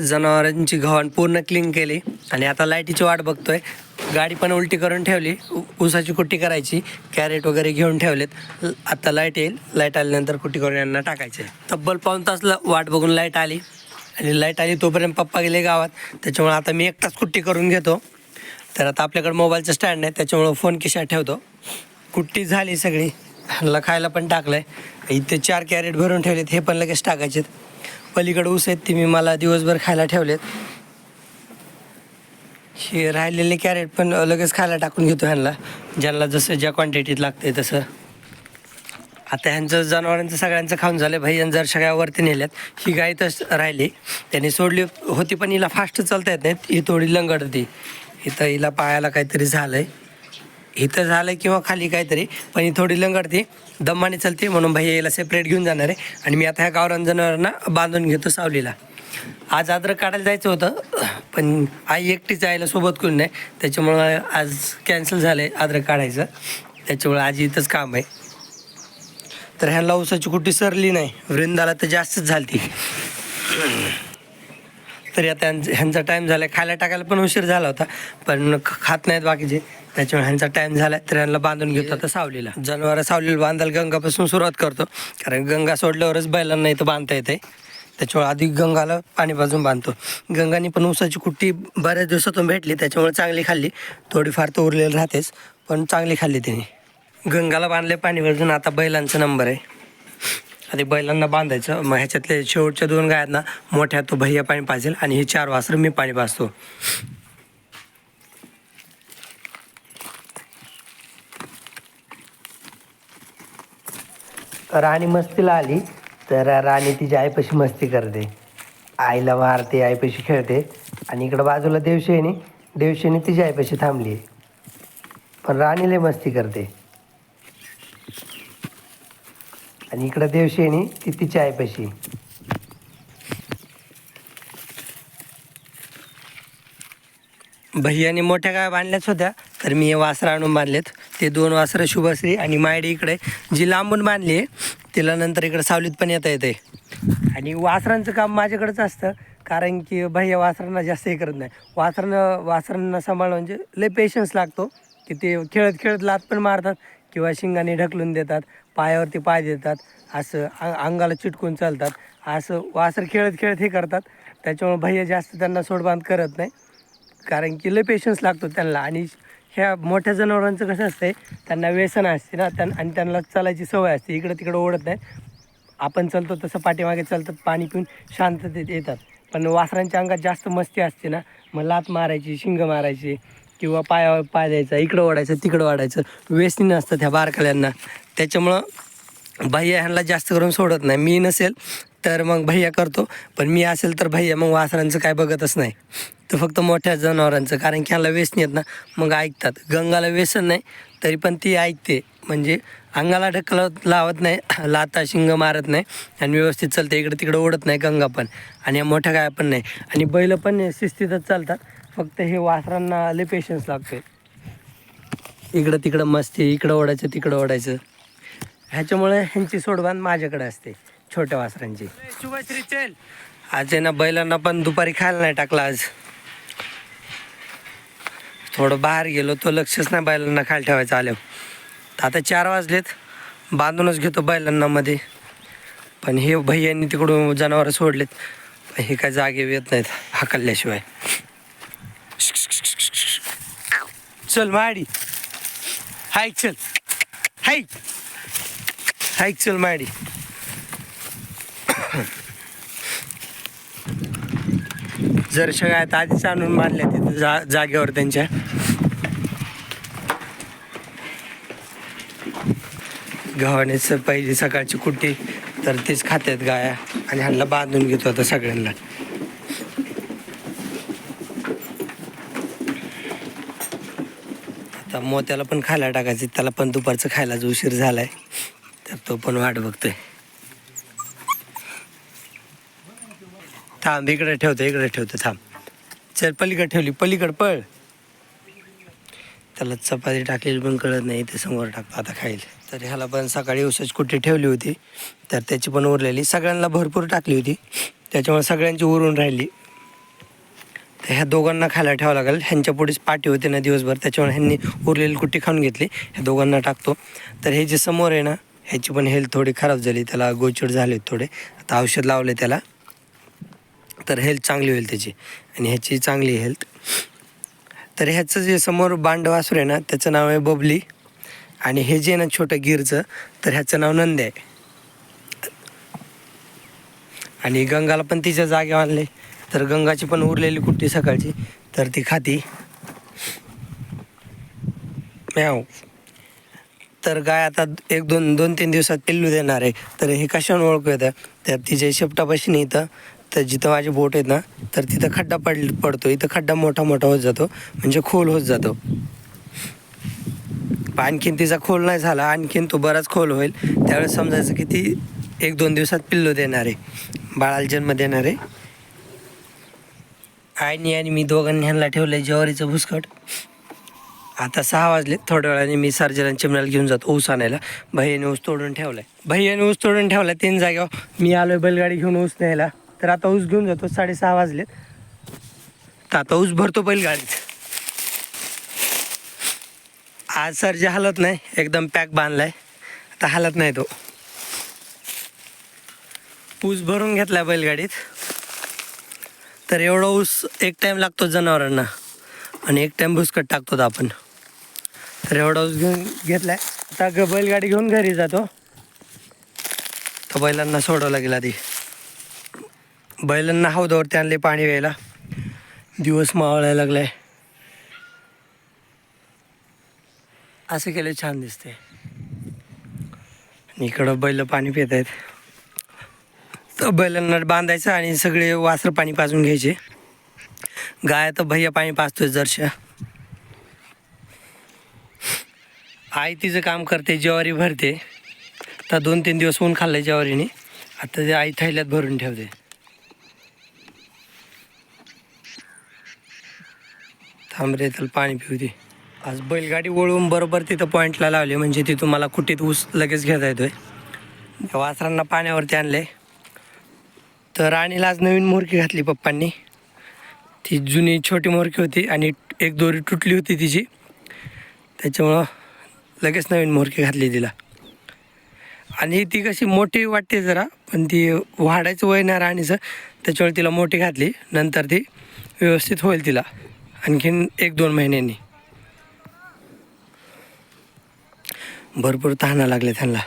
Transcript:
जनावरांची घाण पूर्ण क्लीन केली. आणि आता लाईटीची वाट बघतोय. गाडी पण उलटी करून ठेवली. उ- ऊसाची कुट्टी करायची. कॅरेट वगैरे घेऊन ठेवलेत. आता लाइट येईल. लाइट आल्यानंतर कुट्टी करून यांना टाकायचे. तब्बल पाऊन तास वाट बघून लाइट आली. आणि लाइट आली तोपर्यंत पप्पा गेले गावात. त्याच्यामुळे आता मी एकटाच कुट्टी करून घेतो. तर आता आपल्याकडे मोबाईलचं स्टँड नाही त्याच्यामुळं फोन खिशात ठेवतो. कुट्टी झाली सगळी. ह्यांना खायला पण आहे इथे चार कॅरेट भरून ठेवलेत. हे पण लगेच टाकायचेत. पलीकडे ऊस आहेत ती मी मला दिवसभर खायला ठेवलेत. हे राहिलेले कॅरेट पण लगेच खायला टाकून घेतो ह्यांना. ज्यांना जसं ज्या क्वांटिटीत लागते तसं. आता ह्यांचं जनावरांचं सगळ्यांचं खाऊन झालं भाई जर सगळ्यावरती नेल्यात ही गाय तर राहिली. त्यांनी सोडली होती पण हिला फास्ट चालता येत नाहीत ही थोडी लंगड होती इथं हिला पायाला काहीतरी झालं आहे इथं झालं किंवा खाली काहीतरी पण ही थोडी लंगडती दम्माने चालते म्हणून भाई याला सेपरेट घेऊन जाणार आहे. आणि मी आता ह्या गावरान जनावरांना बांधून घेतो सावलीला. आज अद्रक काढायला जायचं होतं पण आई एकटीच आईला सोबत कोण नाही. त्याच्यामुळं आज कॅन्सल झालं आहे अद्रक काढायचं. त्याच्यामुळं आज इथंच काम आहे. तर ह्या ऊसाची कुट्टी सरली नाही. वृंदाला तर जास्तच झालती. तरी आता ह्यांचा टाईम झाला खायला टाकायला पण उशीर झाला होता पण खात नाहीत बाकीचे. त्याच्यामुळे ह्यांचा टाईम झाला तर ह्यांना बांधून घेतो आता सावलीला. जनावरं सावलीला बांधायला गंगापासून सुरुवात करतो. कारण गंगा सोडल्यावरच बैलांना इथं बांधता येते. त्याच्यामुळे आधी गंगाला पाणी पाजून बांधतो. गंगाने पण ऊसाची कुट्टी बऱ्याच दिवसातून भेटली. त्याच्यामुळे चांगली खाल्ली. थोडीफार तर उरलेली राहतेच पण चांगली खाल्ली तिने. गंगाला बांधले पाणी पाजून. आता बैलांचा नंबर आहे. आधी बैलांना बांधायचं. मग ह्याच्यातले शेवटच्या दोन गायांना मोठ्या तो भैया पाणी पाजेल आणि हे चार वासरं मी पाणी पाजतो राणी मस्तीला आली तर राणी तिच्या आईपाशी मस्ती करते. आईला मारते आईपाशी खेळते. आणि इकडं बाजूला देवशेनी देवशेनी तिच्या आईपाशी थांबली. पण राणीला मस्ती करते. आणि इकडं देवशेनी ती तिच्या आईपाशी. भैयाने मोठ्या गाय बांधल्याच होत्या तर मी हे वासरं आणून बांधलेत. ते दोन वासरं शुभश्री आणि मायडी इकडे जी लांबून बांधली आहे तिला नंतर इकडे सावलीत पण येता येते आणि वासरांचं काम माझ्याकडंच असतं कारण की भैया वासरांना जास्त हे करत नाही. वासरांना वासरांना सांभाळणं म्हणजे लय पेशन्स लागतो की ते खेळत खेळत लात पण मारतात किंवा शिंगाने ढकलून देतात. पायावरती पाय देतात असं अ- अंगाला चिटकून चालतात असं वासर खेळत खेळत हे करतात. त्याच्यामुळे भैया जास्त त्यांना सोडबांध करत नाही. कारण की लय पेशन्स लागतो त्यांना. आणि ह्या मोठ्या जनावरांचं कसं असतंय त्यांना व्यसन असते ना त्यां आणि त्यांना चालायची सवय असते. इकडं तिकडं ओढत नाही आपण चालतो तसं पाठीमागे चालतात पाणी पिऊन शांततेत येतात. पण वासरांच्या अंगात जास्त मस्ती असते ना मग लात मारायची शिंग मारायची किंवा पायावर पाय द्यायचा इकडं ओढायचं तिकडं ओढायचं. व्यसनी नसतात त्या बारकल्यांना. त्याच्यामुळं भैया ह्यांना जास्त करून सोडत नाही. मी नसेल तर मग भैया करतो. पण मी असेल तर भैया मग वासरांचं काय बघतच नाही. तर फक्त मोठ्या जनावरांचं. कारण की ह्याला व्यसन येत ना मग ऐकतात. गंगाला व्यसन नाही तरी पण ती ऐकते. म्हणजे अंगाला ढकल लावत नाही लाता शिंग मारत नाही आणि व्यवस्थित चालते. इकडं तिकडं ओढत नाही गंगा पण. आणि मोठ्या गाया पण नाही. आणि बैल पण शिस्तीतच चालतात. फक्त हे वासरांना लय पेशन्स लागते इकडं तिकडं मस्ती इकडं ओढायचं तिकडं ओढायचं. ह्याच्यामुळे ह्यांची सोडबांध माझ्याकडे असते छोट्या वासरांची. शुभश्री चल. आज आहे ना बैलांना पण दुपारी खायला नाही टाकला आज. थोडं बाहेर गेलो तो लक्षच नाही बैलांना खायला ठेवायचं आल्यावर. आता चार वाजलेत बांधूनच घेतो बैलांना मध्ये. पण हे भैयांनी तिकडून जनावरं सोडलेत पण हे काय जागे येत नाहीत हाकलल्याशिवाय. चल माडी. हाईक चल. हाईक ಹೈಕ್ चल ಮಾಡಿ जर सगळ्यात आधीच आणून मारल्या तिथं जा जागेवर त्यांच्या. गव्हाणीच पहिली सकाळची कुट्टी तर तेच खात्यात गाया. आणि ह्यांना बांधून घेतो आता सगळ्यांना. आता मोत्याला पण खायला टाकायचं त्याला पण दुपारचं खायला जो उशीर झालाय. तर तो पण वाट बघतोय. थांब इकडे ठेवतो इकडे ठेवतो थांब. चल पलीकडे ठेवली पलीकडे पळ. त्याला चपाती टाकलेली पण कळत नाही ते समोर टाकतो आता खाईल. तर ह्याला पण सकाळी उसाची कुठे ठेवली होती. तर त्याची पण उरलेली. सगळ्यांना भरपूर टाकली होती. त्याच्यामुळे सगळ्यांची उरून राहिली. तर ह्या दोघांना खायला ठेवावं लागेल. ह्यांच्या पुढेच पाठी होते ना दिवसभर. त्याच्यामुळे ह्यांनी उरलेली कुट्टी खाऊन घेतली. ह्या दोघांना टाकतो. तर हे जे समोर आहे ना ह्याची पण हेल्थ थोडी खराब झाली त्याला गोचड झाले थोडे. आता औषध लावले त्याला. तर हेल्थ चांगली होईल त्याची. आणि ह्याची चांगली हेल्थ तर ह्याचं जे समोर बांड वासरू आहे ना त्याचं नाव आहे बबली. आणि हे जे आहे ना छोटं गिरचं तर ह्याचं नाव नंद आहे. आणि गंगाला पण तिच्या जागे आणले तर गंगाची पण उरलेली कुट्टी सकाळची. तर ती खाती. म्याव. तर गाय आता एक दोन दोन तीन दिवसात पिल्लू देणार आहे. तर हे कशाने ओळखू येतं तर तिच्या शेपटापाशी नाही इथं. तर जिथं माझे बोट आहेत ना तर तिथं खड्डा पड पडतो इथं खड्डा मोठा मोठा होत जातो. म्हणजे खोल होत जातो. आणखीन तिचा खोल नाही झाला. आणखीन तो बराच खोल होईल. त्यावेळेस समजायचं की ती एक दोन दिवसात पिल्लू देणार आहे. बाळाला जन्म देणार आहे. आईनी आणि मी दोघांनी ह्यांना ठेवलं आहे ज्वारीचं भुसकट आता सहा वाजले. थोड्या वेळाने मी सर्जन चिमण्याला घेऊन जातो ऊस आणायला. भैयाने ऊस तोडून ठेवलाय. भैयाने ऊस तोडून ठेवला तीन जागेवर मी आलोय बैलगाडी घेऊन ऊस न्यायला. तर आता ऊस घेऊन जातो. साडेसहा वाजले. तर आता ऊस भरतो बैलगाडीत. आज सर्ज हलत नाही. एकदम पॅक बांधलाय. आता हलत नाही तो. ऊस भरून घेतलाय बैलगाडीत. तर एवढा ऊस एक टाईम लागतो जनावरांना. आणि एक टाईम भुसकट टाकतो आपण. रेवड हाऊस घेऊन घेतलाय. आता ग बैलगाडी घेऊन घरी जातो. तर बैलांना सोडावं लागेल आधी. बैलांना हौदावरती आणले पाणी प्यायला दिवस मावळायला लागलाय. असं केलं छान दिसते आणि इकडं बैल पाणी पित आहेत. तर बैलांना बांधायचं आणि सगळे वासरं पाणी पाजून घ्यायचे. गाय तर भैया पाणी पाजतोय जरशा. आई तिचं काम करते ज्वारी भरते. तर दोन तीन दिवस ऊन खाल्लं ज्वारीने. आता ते आई थैल्यात भरून ठेवते. थांबरे तर त्याला पाणी पिऊ दे. आज बैलगाडी वळून बरोबर तिथं पॉईंटला लावली म्हणजे ती मला कुठेत ऊस लगेच घेता येतोय. वासरांना पाण्यावरती आणले तर राणीला आज नवीन मोरकी घातली पप्पांनी. ती जुनी छोटी मोरकी होती आणि एक दोरी तुटली होती तिची. त्याच्यामुळं लगेच नवीन मोरकी घातली तिला. आणि ती कशी मोठी वाटते जरा पण ती वाढायचं वय नाही राणीचं त्याच्यामुळे तिला मोठी घातली. नंतर ती व्यवस्थित होईल तिला आणखीन एक दोन महिन्यांनी. भरपूर तहाना लागले त्यांना.